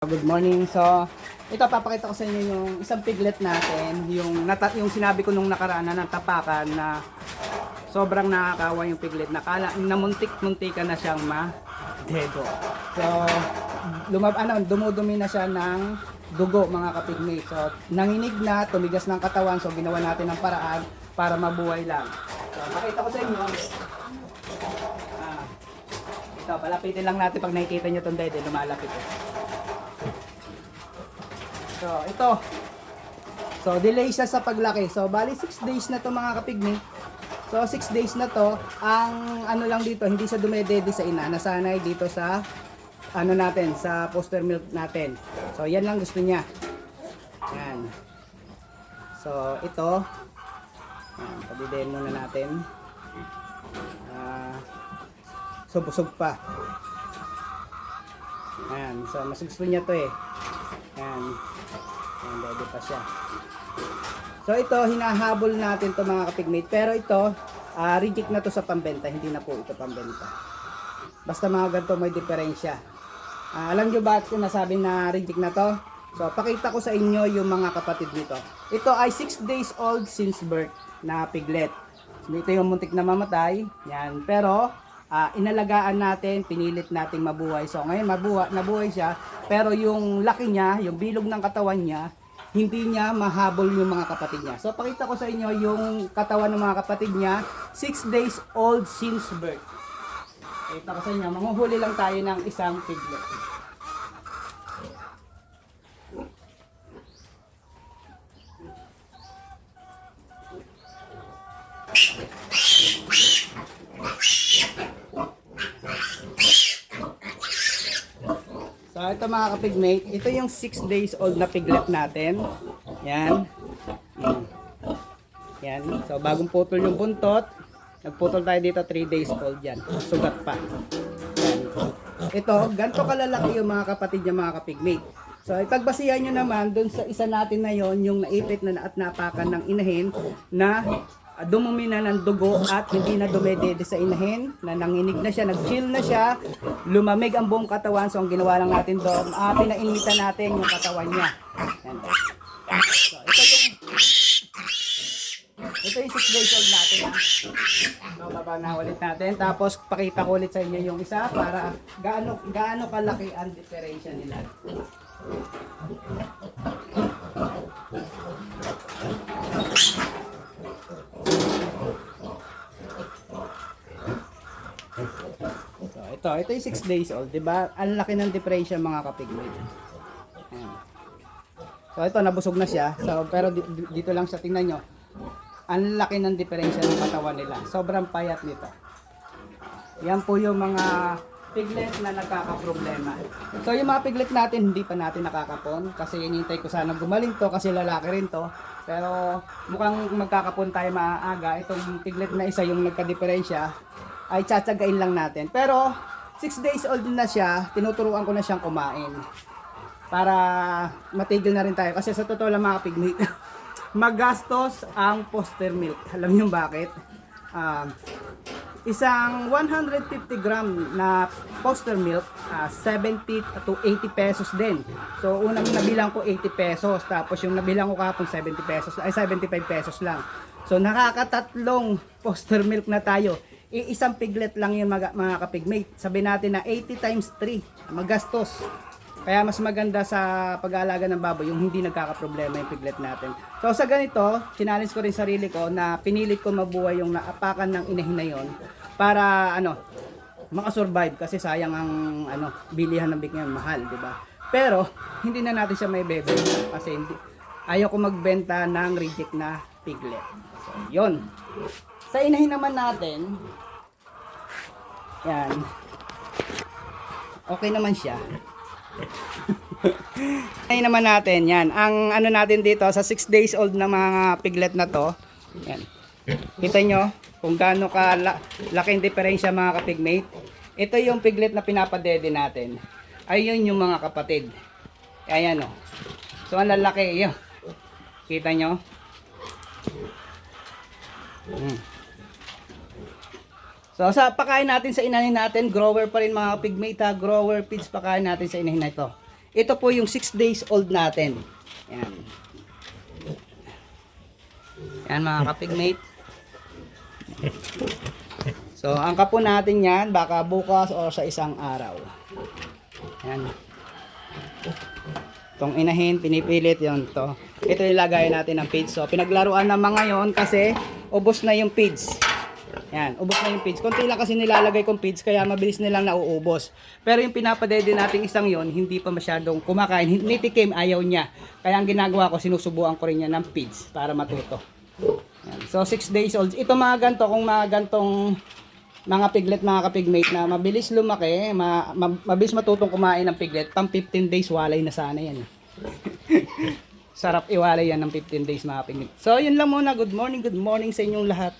Good morning. So, ito papakita ko sa inyo yung isang piglet natin, yung nata yung sinabi ko nung nakaraan na natapakan na sobrang nakakawa yung piglet na kala namuntik-muntikan na siyang ma dedo. So, lumab ano, dumudumi na siya ng dugo mga kapigmate. So, nanginig na, tumigas ng katawan, so ginawa natin ng paraan para mabuhay lang. So, pakita ko sa inyo. Ah, ito, palapitin lang natin pag nakikita nyo itong dede, lumalapit. Eh. So, ito. So, delay siya sa paglaki. So, bali 6 days na to mga kapigmi. So, 6 days na to. Ang ano lang dito, hindi siya dumedede sa ina. Nasanay dito sa ano natin, sa poster milk natin. So, yan lang gusto niya. Yan. So, ito. Yan, padidiin muna natin. Ah, so, busog pa. Yan. So, mas gusto niya to eh. Yan. Yan, ready pa siya. So ito, hinahabol natin to mga kapigmate. Pero ito, ah, reject na to sa pambenta. Hindi na po ito pambenta. Basta mga ganito may diferensya. Ah, alam nyo bakit ko nasabi na reject na to? So, pakita ko sa inyo yung mga kapatid nito. Ito ay 6 days old since birth na piglet. Ito yung muntik na mamatay. Yan. Pero, ah, inalagaan natin, pinilit nating mabuhay. So, ngayon mabuhay, nabuhay siya. Pero yung laki niya, yung bilog ng katawan niya, hindi niya mahabol yung mga kapatid niya. So, pakita ko sa inyo yung katawan ng mga kapatid niya. 6 days old since birth. Pakita ko sa inyo, manguhuli lang tayo ng isang piglet. Ito mga kapigmate, ito yung 6 days old na piglet natin. Yan. Yan. So bagong putol yung buntot. Nagputol tayo dito 3 days old yan. Sugat pa. Yan. Ito, ganito kalalaki yung mga kapatid niya mga kapigmate. So ipagbasihan nyo naman dun sa isa natin na yon yung naipit na at napakan ng inahin na dumumi na ng dugo at hindi na dumedede sa inahin, na nanginig na siya, nag-chill na siya, lumamig ang buong katawan. So, ang ginawa lang natin doon, uh, pinainitan natin yung katawan niya. Yan. So, ito yung ito yung 6 days old natin. Ha? So, baba na ulit natin. Tapos, pakita ko ulit sa inyo yung isa para gaano, gaano kalaki ang diferensya nila. So, ito, ito yung 6 days old, 'di ba? Ang laki ng diferensya mga. Ayan. So, ito nabusog na siya. So, pero di- di- dito lang siya tingnan nyo. Ang laki ng diferensya ng katawan nila. Sobrang payat nito. Yan po yung mga piglet na nagkakaproblema. So, yung mga piglet natin, hindi pa natin nakakapon. Kasi inintay ko sana gumaling to kasi lalaki rin to. Pero mukhang magkakapon tayo maaga. Itong piglet na isa yung nagka-diferensya ay tsatsagain lang natin. Pero 6 days old na siya, tinuturuan ko na siyang kumain. Para matigil na rin tayo. Kasi sa totoo lang mga pigmate, magastos ang poster milk. Alam niyo bakit? Um, isang 150 gram na poster milk, ah, 70 to 80 pesos din. So, unang nabilang ko 80 pesos. Tapos yung nabilang ko kapon 70 pesos, ay 75 pesos lang. So, nakakatatlong poster milk na tayo. Iisang piglet lang yun mga, mga kapigmate. Sabi natin na 80 times 3. Magastos. Kaya mas maganda sa pag-aalaga ng baboy yung hindi nagkakaproblema yung piglet natin. So sa ganito, challenge ko rin sarili ko na pinilit ko mabuhay yung naapakan ng inahin na yon para ano, makasurvive kasi sayang ang ano, bilihan ng big ngayon mahal, di ba? Pero hindi na natin siya may bebe kasi hindi ayaw ko magbenta ng reject na piglet. So, yon. Sa inahin naman natin, yan. Okay naman siya. Ay naman natin, yan. Ang ano natin dito, sa 6 days old na mga piglet na to, yan. Kita nyo kung gaano ka la, laking diferensya mga kapigmate. Ito yung piglet na pinapadede natin. Ayun yung mga kapatid. Ayan o. So, ang lalaki. Yun. Kita nyo? Hmm. So sa pakain natin sa inahin natin, grower pa rin mga pigmate ha, grower feeds pakain natin sa inahin na ito. Ito po yung 6 days old natin. Yan. Yan mga kapigmate. So, ang kapo natin yan, baka bukas o sa isang araw. Yan. Itong inahin, pinipilit yon to. Ito yung lagay natin ng feeds. So, pinaglaruan na mga yon kasi ubos na yung feeds. Yan, ubos na yung feeds. Konti lang kasi nilalagay kong feeds kaya mabilis nilang nauubos. Pero yung pinapadede nating isang yon hindi pa masyadong kumakain. Nitikim, ayaw niya. Kaya ang ginagawa ko, sinusubuan ko rin niya ng feeds para matuto. Yan. So, 6 days old. Ito mga ganto, kung mga gantong mga piglet, mga kapigmate na mabilis lumaki, ma, ma- mabilis matutong kumain ng piglet, pang 15 days walay na sana yan. Sarap iwalay yan ng 15 days mga piglet. So, yun lang muna. Good morning, good morning sa inyong lahat.